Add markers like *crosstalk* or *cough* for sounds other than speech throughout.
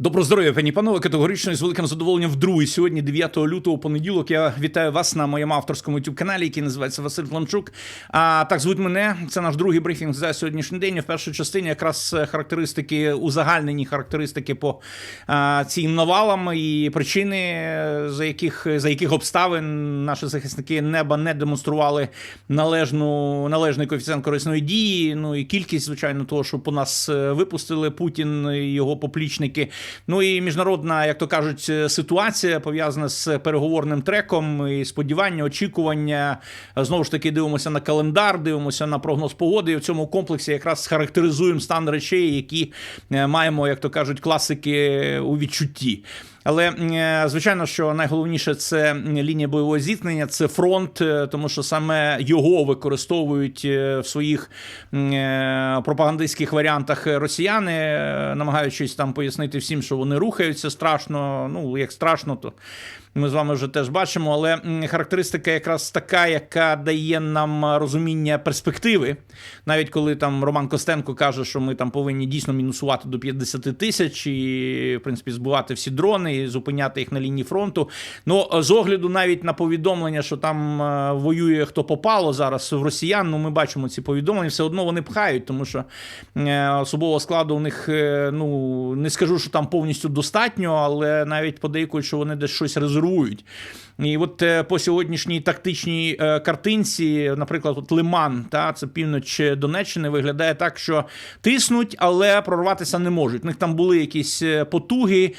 Доброго здоров'я, пані панове. Категорично і з великим задоволенням вдруге. Сьогодні, 9 лютого, понеділок. Я вітаю вас на моєму авторському youtube каналі, який називається Василь Пламчук. А так звуть мене. Це наш другий брифінг за сьогоднішній день. В першій частині якраз характеристики, узагальнені характеристики по а, цим навалам і причини, за яких за яких обставин наші захисники неба не демонстрували належну належний коефіцієнт корисної дії. Ну і кількість, звичайно, того, що по нас е, випустили Путін і його поплічники. Ну і міжнародна, як то кажуть, е, ситуація пов'язана з переговорним треком. І сподівання, очікування. Знову ж таки, дивимося на календар, дивимося на прогноз погоди. І в цьому комплексі якраз характеризуємо стан речей, які е, маємо, як то кажуть, класики у відчутті. Але е, звичайно, що найголовніше це лінія бойового зіткнення, це фронт, е, тому що саме його використовують е, в своїх пропагандистських варіантах росіяни, намагаючись там пояснити всім, що вони рухаються страшно. Ну як страшно, то ми з вами вже теж бачимо. Але характеристика якраз така, яка дає нам розуміння перспективи. Навіть коли там Роман Костенко каже, що ми там повинні дійсно мінусувати до 50 тисяч і, в принципі, збивати всі дрони і зупиняти їх на лінії фронту. Ну, з огляду навіть на повідомлення, що там е, воює хто попало зараз в росіян. Ну, ми бачимо ці повідомлення, все одно вони пхають, тому що е, особового складу у них, е, ну не скажу, що там повністю достатньо, але навіть подейкують, що вони десь щось резервують жирують. І от е, по сьогоднішній тактичній е, картинці, наприклад, от Лиман, та це північ Донеччини, виглядає так, що тиснуть, але прорватися не можуть. У них там були якісь е, потуги,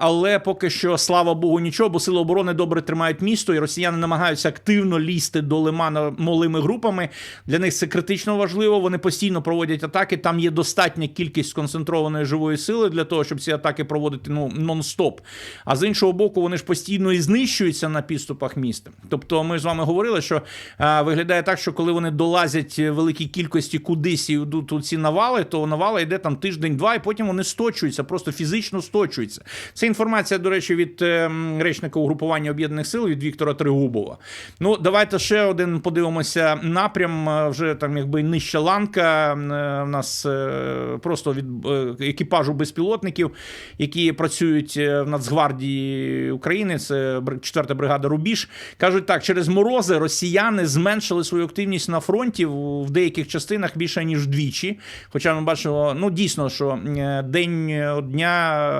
але поки що, слава Богу, нічого, бо сили оборони добре тримають місто, і росіяни намагаються активно лізти до Лимана малими групами. Для них це критично важливо. Вони постійно проводять атаки. Там є достатня кількість сконцентрованої живої сили для того, щоб ці атаки проводити ну нон-стоп. А з іншого боку, вони ж постійно і знищуються на підступах міста. Тобто, ми з вами говорили, що а, виглядає так, що коли вони долазять в великій кількості кудись і йдуть у ці навали, то навала йде там тиждень-два, і потім вони сточуються, просто фізично сточуються. Це інформація, до речі, від е, речника угрупування об'єднаних сил від Віктора Тригубова. Ну, давайте ще один подивимося напрям. е, Вже там, якби нижча ланка. Е, У нас е, просто від е, екіпажу безпілотників, які працюють е, в Нацгвардії України. Це 4-та бригада Рубіж. Кажуть так: через морози росіяни зменшили свою активність на фронті в деяких частинах більше ніж вдвічі. Хоча ми бачимо, ну дійсно, що е, день дня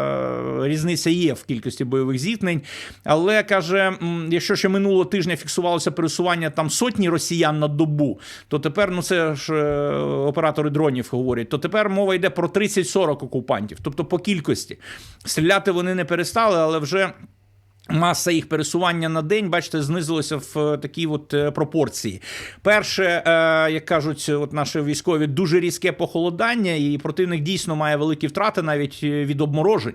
е, різниця є в кількості бойових зіткнень. Але каже, якщо ще минулого тижня фіксувалося пересування там сотні росіян на добу, то тепер, ну це ж е, оператори дронів говорять, то тепер мова йде про 30-40 окупантів, тобто по кількості. Стріляти вони не перестали, але вже. Маса їх пересування на день, бачите, знизилася в е, такій от е, пропорції. Перше, е, як кажуть, от наші військові, дуже різке похолодання, і противник дійсно має великі втрати навіть від обморожень.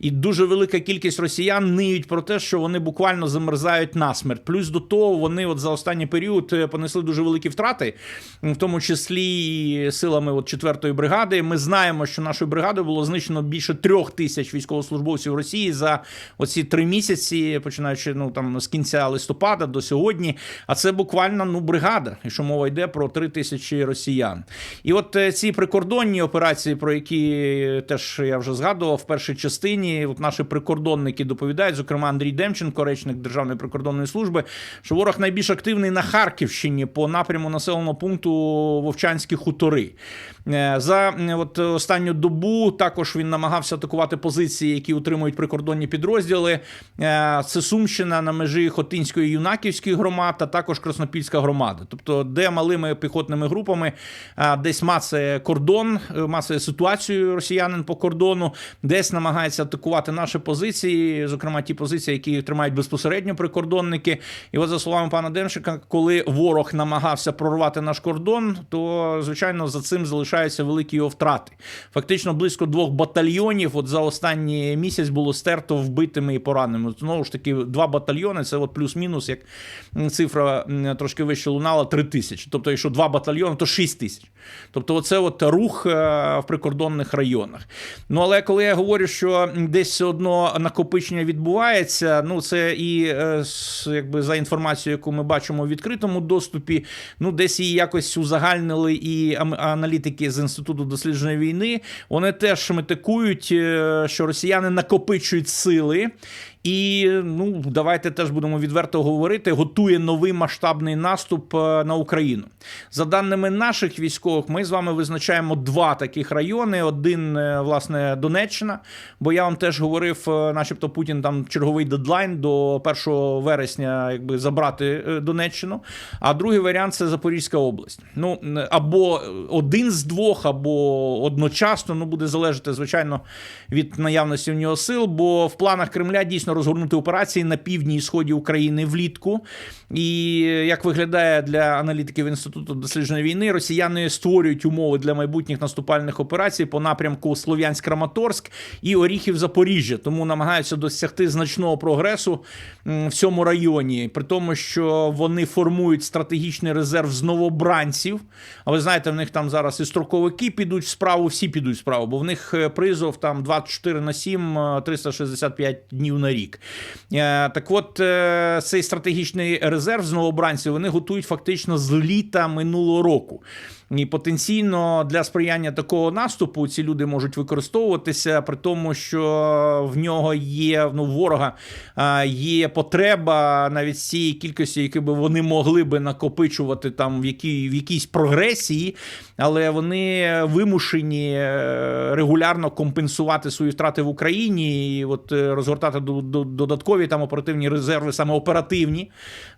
І дуже велика кількість росіян ниють про те, що вони буквально замерзають насмерть. Плюс до того, вони от за останній період понесли дуже великі втрати, в тому числі силами от 4-ї бригади. Ми знаємо, що нашою бригадою було знищено більше трьох тисяч військовослужбовців Росії за оці три місяці, починаючи ну там з кінця листопада до сьогодні. А це буквально ну бригада, якщо мова йде про три тисячі росіян. І от е, ці прикордонні операції, про які теж я вже згадував в першій частині, от наші прикордонники доповідають, зокрема Андрій Демченко, речник Державної прикордонної служби, що ворог найбільш активний на Харківщині по напряму населеного пункту Вовчанські хутори. Е, За е, от останню добу також він намагався атакувати позиції, які утримують прикордонні підрозділи. Це Сумщина на межі Хотинської і Юнаківської громад, а також Краснопільська громада. Тобто, де малими піхотними групами десь мацає кордон, мацає ситуацію росіянин по кордону, десь намагається атакувати наші позиції, зокрема ті позиції, які тримають безпосередньо прикордонники. І от за словами пана Демчика, коли ворог намагався прорвати наш кордон, то звичайно за цим залишаються великі його втрати. Фактично близько двох батальйонів. От за останній місяць було стерто вбитими і пораненими. Знову ж таки, два батальйони це от плюс-мінус, як цифра трошки вище лунала 3 тисячі. Тобто, якщо два батальйони, то 6 тисяч. Тобто, оце от рух е, в прикордонних районах. Ну але коли я говорю, що десь все одно накопичення відбувається, ну це і е, якби за інформацією, яку ми бачимо в відкритому доступі, ну десь її якось узагальнили і аналітики з інституту дослідження війни. Вони теж метикують, е, що росіяни накопичують сили. І ну давайте теж будемо відверто говорити. Готує новий масштабний наступ е, на Україну. За даними наших військових, ми з вами визначаємо два таких райони. Один, е, власне, Донеччина. Бо я вам теж говорив, е, начебто, Путін там черговий дедлайн до 1 вересня, якби забрати Донеччину. А другий варіант це Запорізька область. Ну або один з двох, або одночасно. Ну буде залежати, звичайно, від наявності в нього сил. Бо в планах Кремля дійсно розгорнути операції на півдні і сході України влітку. І як виглядає для аналітиків інституту дослідження війни, росіяни створюють умови для майбутніх наступальних операцій по напрямку Слов'янськ-Краматорськ і Оріхів Запоріжжя, тому намагаються досягти значного прогресу в цьому районі, при тому, що вони формують стратегічний резерв з новобранців. А ви знаєте, в них там зараз і строковики підуть справу, всі підуть справу, бо в них е, призов там 24 на 7, е, 365 днів на рік. Е, Так от е, цей стратегічний резерв з новобранців вони готують фактично з літа минулого року. І потенційно для сприяння такого наступу ці люди можуть використовуватися, при тому, що в нього є ну, ворога є потреба навіть цієї кількості, які би вони могли би накопичувати там в, якій, в якійсь прогресії, але вони вимушені е, регулярно компенсувати свої втрати в Україні і от е, розгортати до- до- додаткові там оперативні резерви, саме оперативні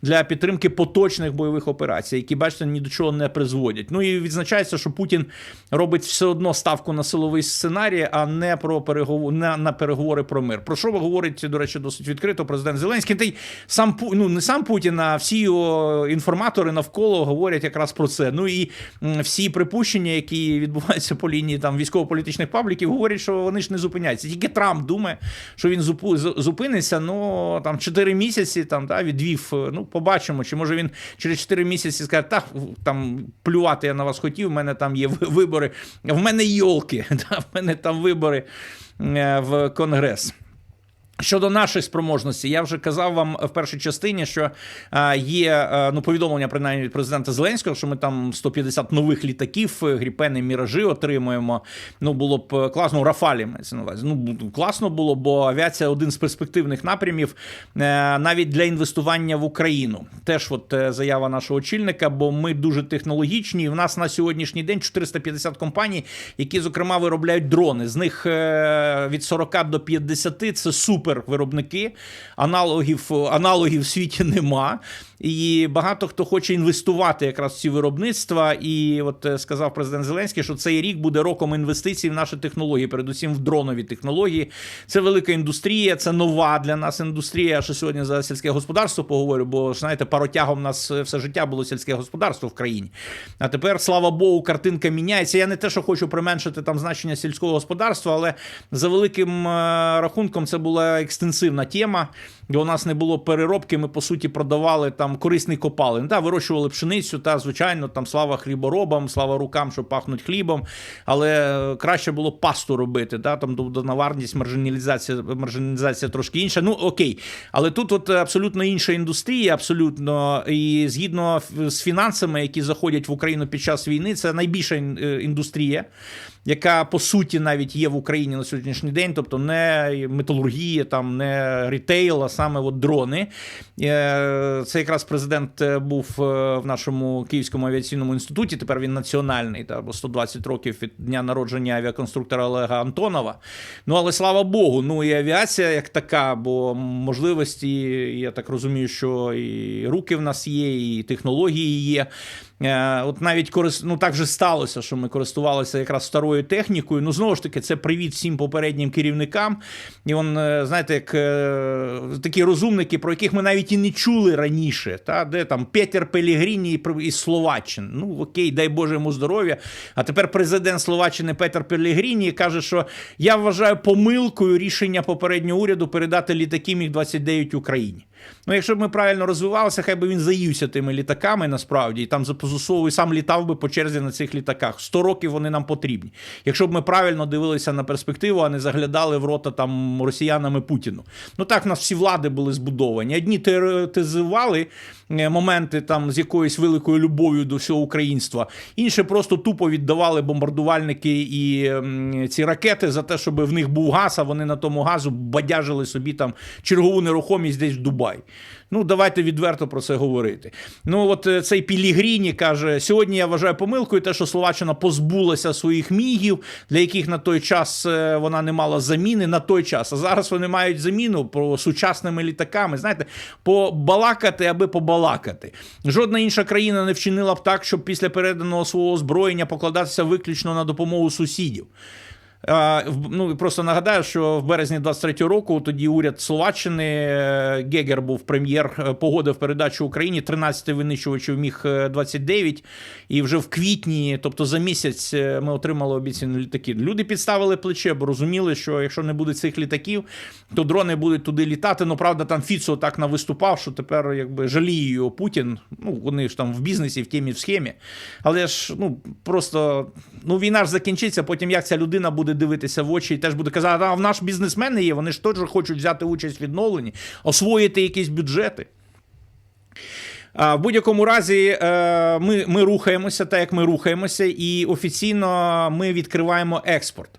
для підтримки поточних бойових операцій, які бачите ні до чого не призводять. Ну і відзначається, що Путін робить все одно ставку на силовий сценарій, а не про переговор на, на переговори про мир. Про що говорить, до речі, досить відкрито президент Зеленський. Та й сам ну не сам Путін, а всі його інформатори навколо говорять якраз про це. Ну і всі припущення, які відбуваються по лінії там військово-політичних пабліків, говорять, що вони ж не зупиняються. Тільки Трамп думає, що він зупиниться. Ну там 4 місяці там да, відвів. Ну, побачимо, чи може він через 4 місяці скаже, так там плювати я на вас хотів. в мене там є вибори. В мене йолки, *laughs* в мене там вибори е, в Конгрес. Щодо нашої спроможності, я вже казав вам в першій частині, що е, є е, ну повідомлення принаймні від президента Зеленського, що ми там 150 нових літаків, е, гріпени міражі отримуємо. Ну було б класно, Рафалі мається на увазі. Ну класно було, бо авіація один з перспективних напрямів навіть для інвестування в Україну. Теж от заява нашого очільника, бо ми дуже технологічні. І в нас на сьогоднішній день 450 компаній, які зокрема виробляють дрони. З них від 40 до 50 це супер виробники. Аналогів, аналогів в світі нема. І багато хто хоче інвестувати якраз в ці виробництва. І от е, сказав президент Зеленський, що цей рік буде роком інвестицій в наші технології, передусім в дронові технології. Це велика індустрія, це нова для нас індустрія. Я ще сьогодні за сільське господарство поговорю, бо знаєте, паротягом нас е, все життя було сільське господарство в країні. А тепер, слава Богу, картинка міняється. Я не те, що хочу применшити там значення сільського господарства, але за великим е, рахунком це була екстенсивна тема. У нас не було переробки. Ми по суті продавали там корисний копалин. Да, вирощували пшеницю, та звичайно, там слава хліборобам, слава рукам, що пахнуть хлібом. Але е, краще було пасту робити. Да, там довдонаварність, маржиналізація, маржиналізація трошки інша. Ну окей, але тут от абсолютно інша індустрія, абсолютно і згідно з фінансами, які заходять в Україну під час війни, це найбільша е, індустрія. Яка по суті навіть є в Україні на сьогоднішній день, тобто не металургія, там не рітейл, а саме от дрони. Е, Це якраз президент е, був е, в нашому Київському авіаційному інституті. Тепер він національний, та бо 120 років від дня народження авіаконструктора Олега Антонова. Ну але слава Богу, ну і авіація як така, бо можливості, я так розумію, що і руки в нас є, і технології є. Е, От навіть корис... ну так же сталося, що ми користувалися якраз старою технікою. Ну знову ж таки, це привіт всім попереднім керівникам. І он, е, знаєте, як е, такі розумники, про яких ми навіть і не чули раніше. Та де там Петер Пелігріні із Словаччини. Ну окей, дай Боже йому здоров'я. А тепер президент Словаччини Петер Пелігріні каже, що я вважаю помилкою рішення попереднього уряду передати літаки міг 29 Україні. Ну, якщо б ми правильно розвивалися, хай би він заївся тими літаками насправді і там запозусовував, сам літав би по черзі на цих літаках. 100 років вони нам потрібні. Якщо б ми правильно дивилися на перспективу, а не заглядали в рота там росіянами Путіну. Ну так у нас всі влади були збудовані. Одні теоретизували е, моменти там з якоюсь великою любов'ю до всього українства, Інше просто тупо віддавали бомбардувальники і ці ракети за те, щоб в них був газ, а вони на тому газу бадяжили собі там чергову нерухомість десь в Дубай. Ну, давайте відверто про це говорити. Ну, от е, цей Пілігріні каже: сьогодні я вважаю помилкою, те, що Словаччина позбулася своїх мігів, для яких на той час е, вона не мала заміни на той час. А зараз вони мають заміну про сучасними літаками. Знаєте, побалакати, аби побалакати. Жодна інша країна не вчинила б так, щоб після переданого свого озброєння покладатися виключно на допомогу сусідів. Ну просто нагадаю, що в березні 23-го року тоді уряд Словаччини е, Гегер був прем'єр, е, погодив передачу Україні 13 винищувачів міг 29 і вже в квітні, тобто за місяць, е, ми отримали обіцяні літаки. Люди підставили плече, бо розуміли, що якщо не буде цих літаків, то дрони будуть туди літати. Ну правда, там Фіцо так навиступав, що тепер якби жаліє його Путін. Ну вони ж там в бізнесі, в темі, в схемі. Але ж ну просто ну війна ж закінчиться. Потім як ця людина буде дивитися в очі і теж буде казати, а в наш бізнесмени є, вони ж теж хочуть взяти участь в відновленні, освоїти якісь бюджети. В будь-якому разі е, ми ми рухаємося, так як ми рухаємося, і офіційно ми відкриваємо експорт.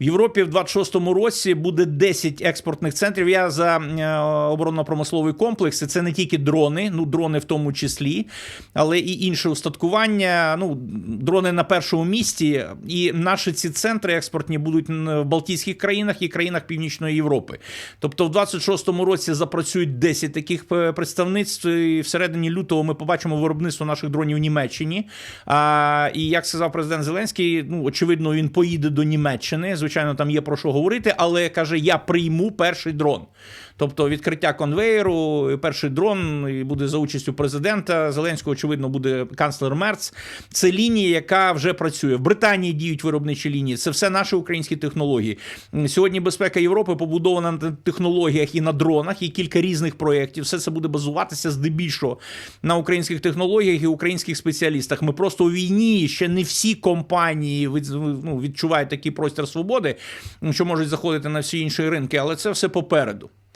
В Європі в 26-му році буде 10 експортних центрів. Я за е, оборонно-промисловий комплекс. Це не тільки дрони, ну дрони в тому числі, але і інше устаткування. Ну, дрони на першому місці. І наші ці центри експортні будуть в Балтійських країнах і країнах Північної Європи. Тобто, в 26-му році запрацюють 10 таких е, представництв. і Всередині лютого ми побачимо виробництво наших дронів в Німеччині. А, І як сказав президент Зеленський, ну очевидно, він поїде до Німеччини. Звичайно, там є про що говорити, але каже: я прийму перший дрон. Тобто відкриття конвейеру, перший дрон буде за участю президента Зеленського, очевидно, буде канцлер Мерц. Це лінія, яка вже працює. В Британії діють виробничі лінії. Це все наші українські технології. Сьогодні безпека Європи побудована на технологіях і на дронах, і кілька різних проєктів. Все це буде базуватися здебільшого на українських технологіях і українських спеціалістах. Ми просто у війні ще не всі компанії ну, відчувають такий простір свободи, що можуть заходити на всі інші ринки, але це все попереду.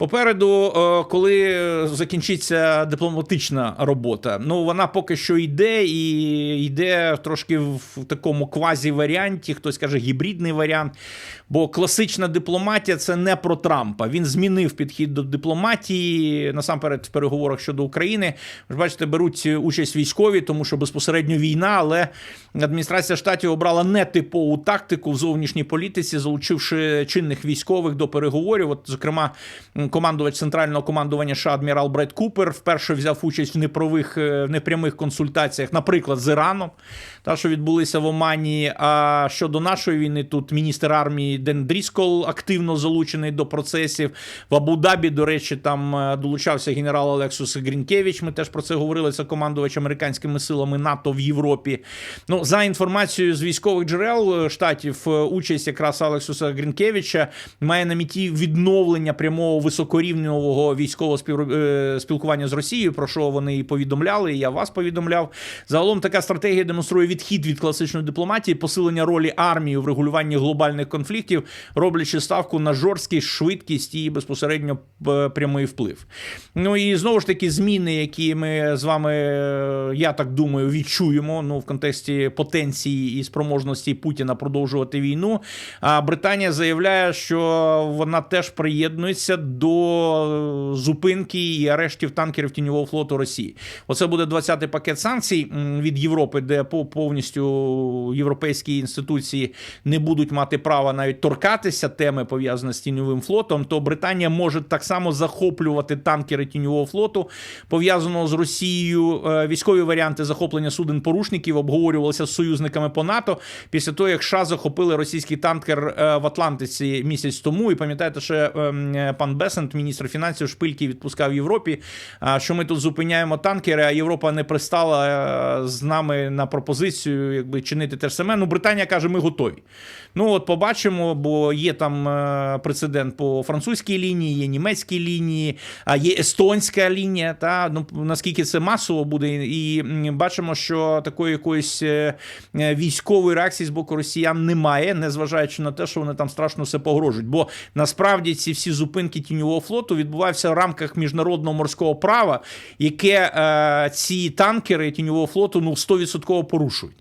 Попереду, е, коли закінчиться дипломатична робота, ну вона поки що йде і йде трошки в такому квазі-варіанті, хтось каже гібридний варіант. Бо класична дипломатія це не про Трампа. Він змінив підхід до дипломатії насамперед в переговорах щодо України. Ви ж бачите, беруть участь військові, тому що безпосередньо війна, але адміністрація штатів обрала нетипову тактику в зовнішній політиці, залучивши чинних військових до переговорів. От, зокрема командувач центрального командування США адмірал Бред Купер вперше взяв участь в непрових е, непрямих консультаціях, наприклад, з Іраном, та що відбулися в Омані. А щодо нашої війни, тут міністр армії Ден Дріскол активно залучений до процесів. В Абу-Дабі, до речі, там е, долучався генерал Олексус Грінкевич. Ми теж про це говорили. Це командувач американськими силами НАТО в Європі. Ну за інформацією з військових джерел е, штатів, участь якраз Алексуса Грінкевича має на меті відновлення прямого високого високорівневого військового е, спілкування з Росією, про що вони і повідомляли. і Я вас повідомляв. Загалом така стратегія демонструє відхід від класичної дипломатії, посилення ролі армії в регулюванні глобальних конфліктів, роблячи ставку на жорсткість, швидкість і безпосередньо е, прямий вплив. Ну і знову ж таки зміни, які ми з вами, е, я так думаю, відчуємо ну в контексті потенції і спроможності Путіна продовжувати війну. А Британія заявляє, що вона теж приєднується до до зупинки і арештів танкерів тіньового флоту Росії. Оце буде 20-й пакет санкцій від Європи, де по- повністю європейські інституції не будуть мати права навіть торкатися теми пов'язані з тіньовим флотом. То Британія може так само захоплювати танкери тіньового флоту, пов'язаного з Росією. Е, Військові варіанти захоплення суден порушників обговорювалися з союзниками по НАТО після того, як США захопили російський танкер е, в Атлантиці місяць тому. І пам'ятаєте, що ем, е, пан міністр фінансів, шпильки відпускав Європі. Що ми тут зупиняємо танкери, а Європа не пристала е, з нами на пропозицію, якби чинити те ж саме. Ну, Британія каже, ми готові. Ну от побачимо, бо є там е, прецедент по французькій лінії, є німецькій лінії, а є естонська лінія. Та ну наскільки це масово буде, і бачимо, що такої якоїсь е, е, військової реакції з боку росіян немає, незважаючи на те, що вони там страшно все погрожують. Бо насправді ці всі зупинки тіньового флоту відбуваються в рамках міжнародного морського права, яке е, ці танкери тіньового флоту ну 100% порушують.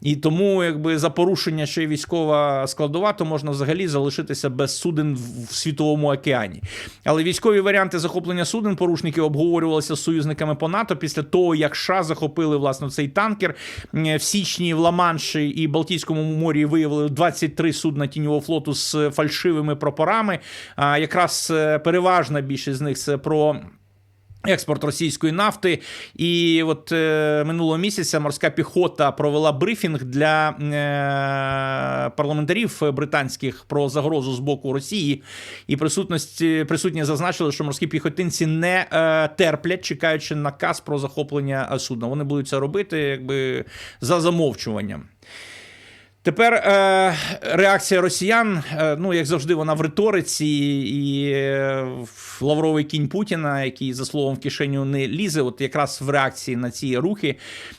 І тому, якби за порушення ще й військова складова, то можна взагалі залишитися без суден в світовому океані. Але військові варіанти захоплення суден порушників обговорювалися з союзниками по НАТО після того, як США захопили власне цей танкер. В січні в Ла-Манші і Балтійському морі виявили 23 судна тіньового флоту з фальшивими прапорами. А якраз е, переважна більшість з них це про. Експорт російської нафти, і от е, минулого місяця морська піхота провела брифінг для е, парламентарів британських про загрозу з боку Росії. І присутності присутні зазначили, що морські піхотинці не е, терплять, чекаючи наказ про захоплення судна. Вони будуть це робити, якби за замовчуванням. Тепер е, реакція росіян, е, ну як завжди, вона в риториці, і е, лавровий кінь Путіна, який за словом в кишеню не лізе, от якраз в реакції на ці рухи,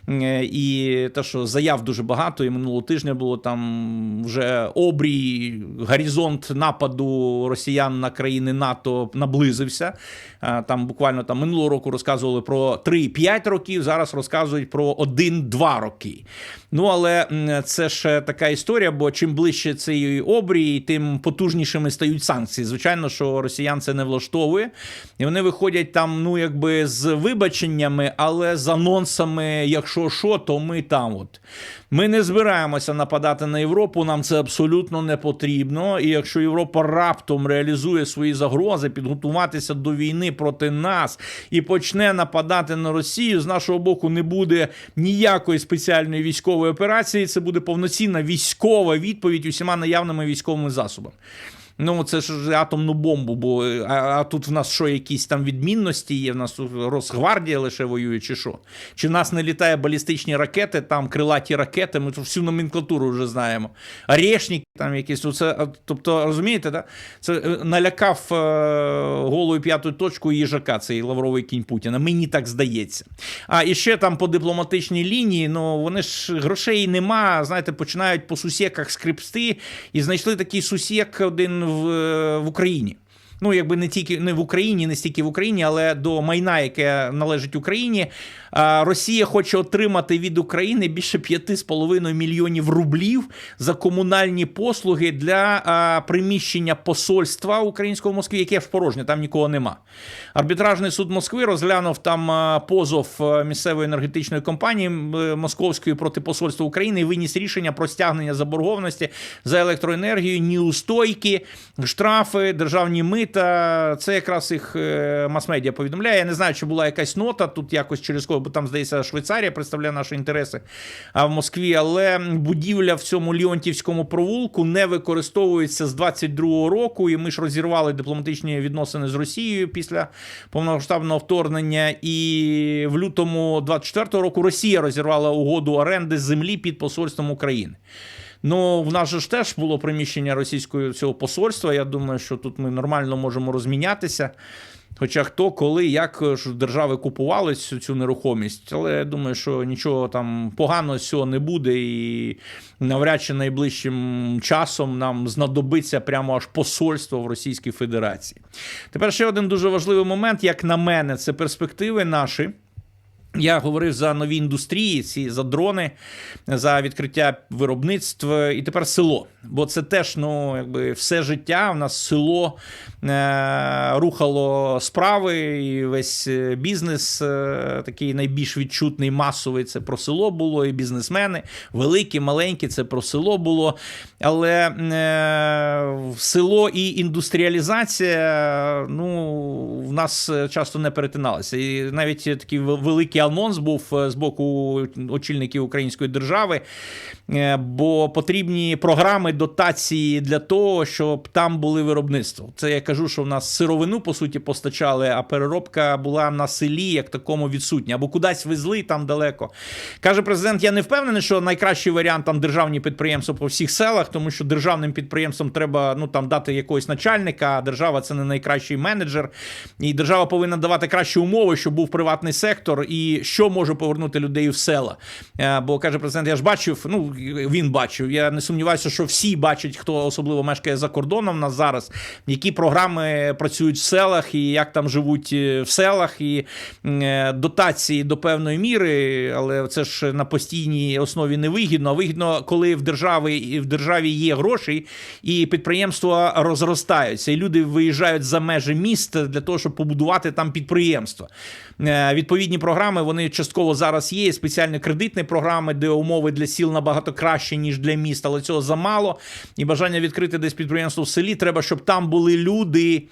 е, і те, що заяв дуже багато, і минулого тижня було там вже обрій, горизонт нападу росіян на країни НАТО наблизився. Е, Там буквально там минулого року розказували про 3-5 років, зараз розказують про 1-2 роки. Ну але це ж така історія, бо чим ближче цей обрій, тим потужнішими стають санкції. Звичайно, що росіян це не влаштовує, і вони виходять там, ну якби з вибаченнями, але з анонсами, якщо що, то ми там. От ми не збираємося нападати на Європу. Нам це абсолютно не потрібно. І якщо Європа раптом реалізує свої загрози, підготуватися до війни проти нас і почне нападати на Росію, з нашого боку не буде ніякої спеціальної військової операції. Це буде повноцінна військова відповідь усіма наявними військовими засобами. Ну, це ж атомну бомбу, бо а, а тут в нас що, якісь там відмінності є? В нас Росгвардія лише воює, чи що? Чи в нас не літає балістичні ракети, там крилаті ракети, ми тут всю номенклатуру вже знаємо. Орешники там якісь. Це, тобто, розумієте, да? це е, налякав е, голою п'ятою точкою їжака, цей лавровий кінь Путіна. Мені так здається. А і ще там по дипломатичній лінії, ну вони ж грошей нема. Знаєте, починають по сусіках скрипсти, і знайшли такий сусік один в, в Україні. Ну, якби не тільки не в Україні, не стільки в Україні, але до майна, яке належить Україні. Росія хоче отримати від України більше 5,5 мільйонів рублів за комунальні послуги для приміщення посольства українського в Москві, яке в порожнє, там нікого нема. Арбітражний суд Москви розглянув там позов місцевої енергетичної компанії е, Московської проти посольства України і виніс рішення про стягнення заборгованості за електроенергію, неустойки, штрафи, державні мита. Це якраз їх е, мас-медіа повідомляє. Я не знаю, чи була якась нота тут якось через кого, бо там, здається, Швейцарія представляє наші інтереси а в Москві. Але будівля в цьому Ліонтівському провулку не використовується з 22-го року. І ми ж розірвали дипломатичні відносини з Росією після повномасштабного вторгнення. І в лютому 24-го року Росія розірвала угоду оренди землі під посольством України. Ну, в нас же ж теж було приміщення російського цього посольства. Я думаю, що тут ми нормально можемо розмінятися. Хоча хто, коли, як ж держави купували цю, цю нерухомість, але я думаю, що нічого там поганого цього не буде, і навряд чи найближчим часом нам знадобиться прямо аж посольство в Російській Федерації. Тепер ще один дуже важливий момент, як на мене, це перспективи наші. Я говорив за нові індустрії, ці за дрони, за відкриття виробництв і тепер село. Бо це теж ну, якби все життя. У нас село е, рухало справи, і весь е, бізнес е, такий найбільш відчутний, масовий це про село було, і бізнесмени великі, маленькі, це про село було. Але е, село і індустріалізація ну, в нас часто не перетиналися. І навіть такий великий анонс був е, з боку очільників української держави, е, бо потрібні програми дотації для того, щоб там були виробництва. Це я кажу, що в нас сировину по суті постачали, а переробка була на селі як такому відсутня, або кудись везли там далеко. Каже президент: я не впевнений, що найкращий варіант там державні підприємства по всіх селах, тому що державним підприємствам треба ну там дати якогось начальника. а Держава це не найкращий менеджер, і держава повинна давати кращі умови, щоб був приватний сектор, і що може повернути людей в села. Е, Бо каже президент, я ж бачив, ну він бачив. Я не сумніваюся, що всі бачать, хто особливо мешкає за кордоном нас зараз, які програми працюють в селах і як там живуть е, в селах, і е, дотації до певної міри, але це ж на постійній основі не вигідно. А вигідно, коли в державі в державі є гроші, і підприємства розростаються, і люди виїжджають за межі міст для того, щоб побудувати там підприємства. Відповідні програми вони частково зараз є. Спеціальні кредитні програми, де умови для сіл набагато краще, ніж для міст, але цього замало. І бажання відкрити десь підприємство в селі. Треба, щоб там були люди.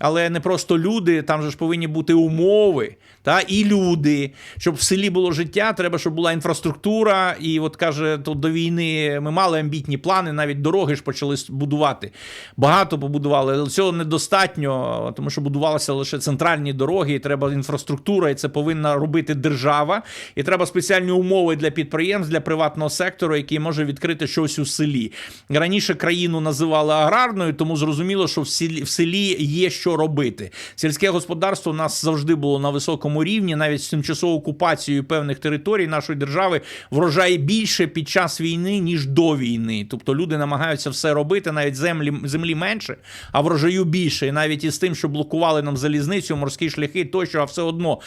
Але не просто люди, там же ж повинні бути умови, та і люди. Щоб в селі було життя, треба, щоб була інфраструктура. І от каже, то до війни ми мали амбітні плани, навіть дороги ж почали будувати. Багато побудували, але цього недостатньо, тому що будувалися лише центральні дороги, і треба інфраструктура, і це повинна робити держава. І треба спеціальні умови для підприємств, для приватного сектору, який може відкрити щось у селі. Раніше країну називали аграрною, тому зрозуміло, що в селі в селі є що робити. Сільське господарство у нас завжди було на високому рівні, навіть з тимчасовою окупацією певних територій нашої держави врожає більше під час війни, ніж до війни. Тобто люди намагаються все робити, навіть землі землі менше, а врожаю більше. І навіть із тим, що блокували нам залізницю, морські шляхи, тощо, а все одно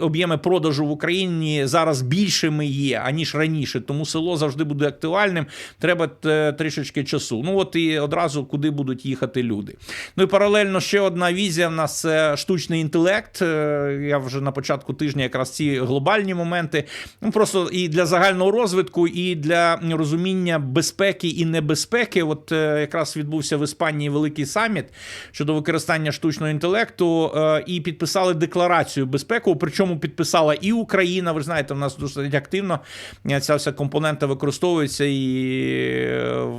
об'єми продажу в Україні зараз більшими є, аніж раніше. Тому село завжди буде актуальним. Треба е, трішечки часу. Ну от і одразу куди будуть їхати люди. Ну і паралельно ще одна візія в нас це штучний інтелект. Е, Я вже на початку тижня якраз ці глобальні моменти. Ну просто і для загального розвитку, і для розуміння безпеки і небезпеки. От е, якраз відбувся в Іспанії великий саміт щодо використання штучного інтелекту, е, і підписали декларацію безпеку. Причому підписала і Україна. Ви знаєте, в нас досить активно ця вся компонента використовується і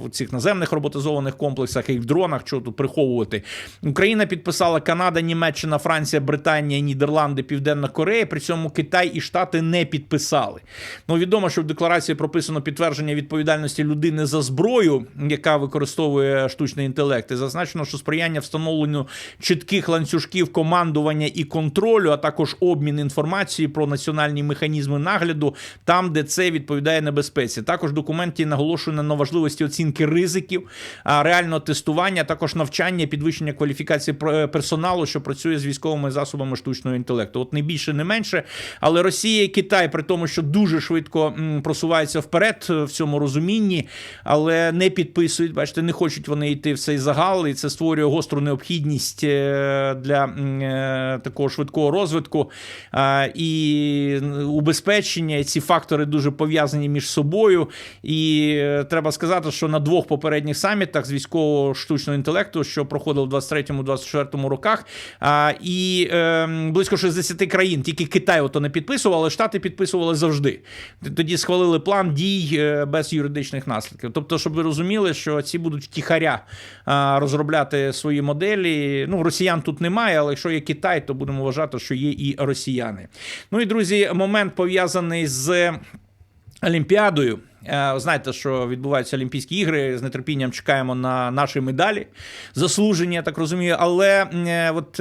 в цих наземних роботизованих комплексах, і в дронах, що тут приховувати. Україна підписала Канада, Німеччина, Франція, Британія, Нідерланди, Південна Корея. При цьому Китай і Штати не підписали. Ну відомо, що в декларації прописано підтвердження відповідальності людини за зброю, яка використовує штучний інтелект. І зазначено, що сприяння встановленню чітких ланцюжків командування і контролю, а також обмін інформації про національні механізми нагляду, там, де це відповідає небезпеці. Також в документі наголошено на важливості оцінки ризиків, реального тестування, а також навчання, підвищення кваліфікації Е, персоналу, що працює з військовими засобами штучного інтелекту. От не більше, не менше. Але Росія і Китай, при тому, що дуже швидко просуваються вперед е, в цьому розумінні, але не підписують. Бачите, не хочуть вони йти в цей загал, і це створює гостру необхідність е, для такого швидкого розвитку і убезпечення. Ці фактори дуже пов'язані між собою. І треба сказати, що на двох попередніх самітах з військового штучного інтелекту, що проходив у 23-26 2024 роках. А, І е, близько 60 країн, тільки Китай ото не підписували, Штати підписували завжди. Тоді схвалили план дій е, без юридичних наслідків. Тобто, щоб ви розуміли, що ці будуть втіхаря розробляти свої моделі. Ну, росіян тут немає, але якщо є Китай, то будемо вважати, що є і росіяни. Ну і друзі, момент пов'язаний з. Олімпіадою. Знаєте, що відбуваються Олімпійські ігри. З нетерпінням чекаємо на наші медалі, заслужені, я так розумію. Але от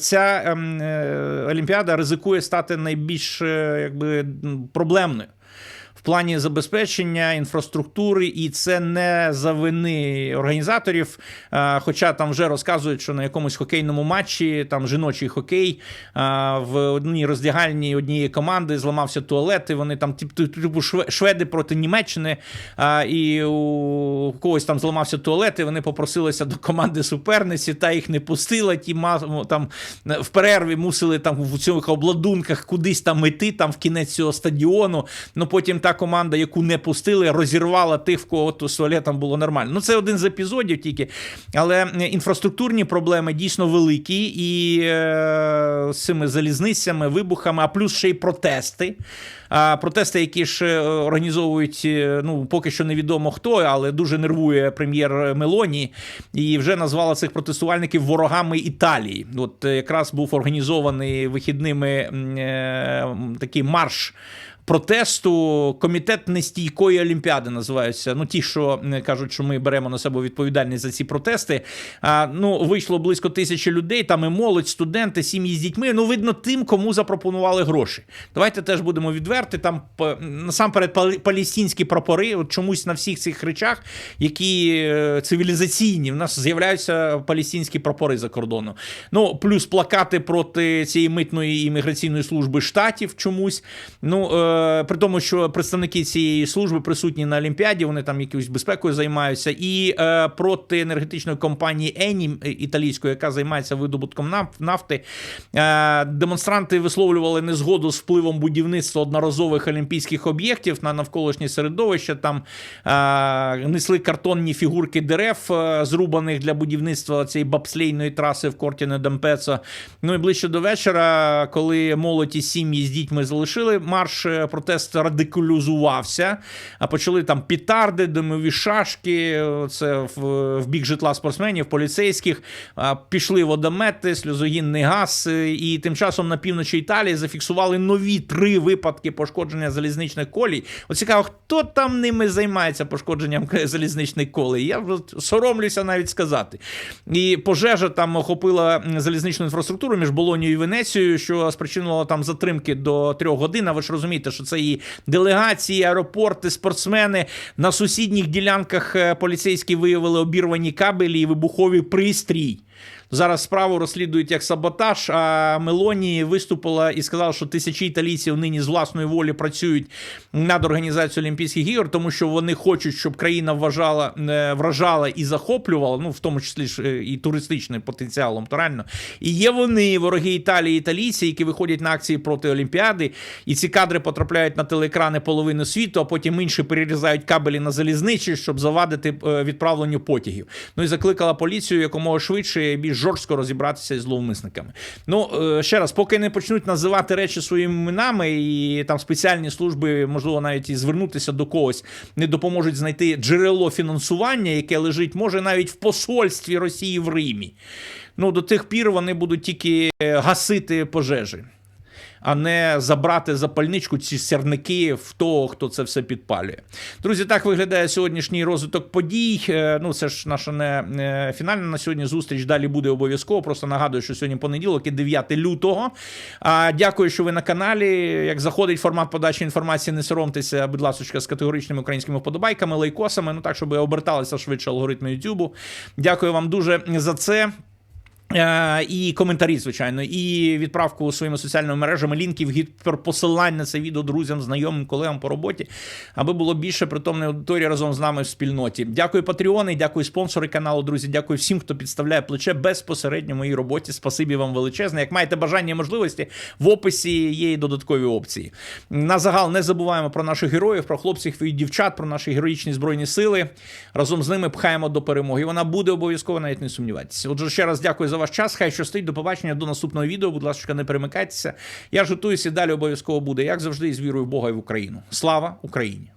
ця ем, е, Олімпіада ризикує стати найбільш якби проблемною в плані забезпечення інфраструктури, і це не за вини організаторів. Хоча там вже розказують, що на якомусь хокейному матчі, там жіночий хокей, в одній роздягальні однієї команди зламався туалет, і вони там типу шведи проти Німеччини, і у когось там зламався туалет, і вони попросилися до команди суперниці, та їх не пустила. Ті там в перерві мусили там в цих обладунках кудись там іти, там в кінець цього стадіону. Ну потім та команда, яку не пустили, розірвала тих, в кого то з туалетом було нормально. Ну це один з епізодів тільки. Але е, інфраструктурні проблеми дійсно великі, і е, з цими залізницями, вибухами, а плюс ще й протести. А протести, які ж е, організовують, е, ну поки що невідомо хто, але дуже нервує прем'єр Мелоні, і вже назвала цих протестувальників ворогами Італії. От якраз був організований вихідними е, такий марш. Протесту комітет нестійкої олімпіади називаються. Ну, ті, що м, кажуть, що ми беремо на себе відповідальність за ці протести. А, ну, вийшло близько тисячі людей. Там і молодь, студенти, сім'ї з дітьми. Ну, видно, тим, кому запропонували гроші. Давайте теж будемо відверти. Там насамперед пал- палестинські прапори. От чомусь на всіх цих речах, які е, цивілізаційні, в нас з'являються палестинські прапори за кордону. Ну, плюс плакати проти цієї митної імміграційної служби штатів чомусь. Ну, е, при тому, що представники цієї служби присутні на Олімпіаді, вони там якоюсь безпекою займаються, і е, проти енергетичної компанії Ені е, італійської, яка займається видобутком нафти. Е, демонстранти висловлювали незгоду з впливом будівництва одноразових олімпійських об'єктів на навколишнє середовище. Там е, несли картонні фігурки дерев, е, зрубаних для будівництва цієї бабслейної траси в Кортіне Дампецо. Ну і ближче до вечора, коли молодь і сім'ї з дітьми залишили марш, е, протест радикалізувався, а почали там пітарди, димові шашки. Це в, в бік житла спортсменів, поліцейських. Пішли водомети, сльозогінний газ. е, І тим часом на півночі Італії зафіксували нові три випадки пошкодження залізничних колій. От цікаво, хто там ними займається пошкодженням *laughs* залізничних колей? Я соромлюся навіть сказати. І пожежа там охопила залізничну інфраструктуру між Болонією і Венецією, що спричинило там затримки до трьох годин. А ви ж розумієте, що це і делегації, аеропорти, спортсмени. На сусідніх ділянках е, поліцейські виявили обірвані кабелі і вибухові пристрій. Зараз справу розслідують як саботаж. А Мелоні виступила і сказала, що тисячі італійців нині з власної волі працюють над організацією Олімпійських ігор, тому що вони хочуть, щоб країна вважала, е, вражала і захоплювала, ну в тому числі ж е, і туристичним потенціалом. То реально. І є вони, вороги Італії, італійці, які виходять на акції проти Олімпіади, і ці кадри потрапляють на телеекрани половини світу, а потім інші перерізають кабелі на залізничі, щоб завадити е, відправленню потягів. Ну і закликала поліцію якомога швидше більш жорстко розібратися із зловмисниками. Ну е, ще раз, поки не почнуть називати речі своїми іменами, і там спеціальні служби, можливо, навіть і звернутися до когось, не допоможуть знайти джерело фінансування, яке лежить, може, навіть в посольстві Росії в Римі. Ну, до тих пір вони будуть тільки е, гасити пожежі. А не забрати запальничку ці сірники в того, хто це все підпалює. Друзі, так виглядає сьогоднішній розвиток подій. Е, Ну, це ж наша не фінальна на сьогодні зустріч. Далі буде обов'язково. Просто нагадую, що сьогодні понеділок і 9 лютого. А дякую, що ви на каналі. Як заходить формат подачі інформації, не соромтеся, будь ласка, з категоричними українськими вподобайками, лайкосами. Ну так, щоб оберталися швидше алгоритми Ютубу. Дякую вам дуже за це. Е, І коментарі, звичайно, і відправку своїми соціальними мережами лінків, гіперпосилань на це відео друзям, знайомим, колегам по роботі, аби було більше притомної аудиторії разом з нами в спільноті. Дякую, Патреони, дякую спонсори каналу, друзі. Дякую всім, хто підставляє плече безпосередньо моїй роботі. Спасибі вам величезне. Як маєте бажання і можливості, в описі є і додаткові опції. На загал не забуваємо про наших героїв, про хлопців і дівчат, про наші героїчні збройні сили. Разом з ними пхаємо до перемоги. Вона буде обов'язково, навіть не сумнівайтеся. Отже, ще раз дякую за ваш час. Хай щастить. До побачення до наступного відео. Будь ласка, не перемикайтеся. Я ж готуюся і далі обов'язково буде, як завжди, з вірою в Бога і в Україну. Слава Україні!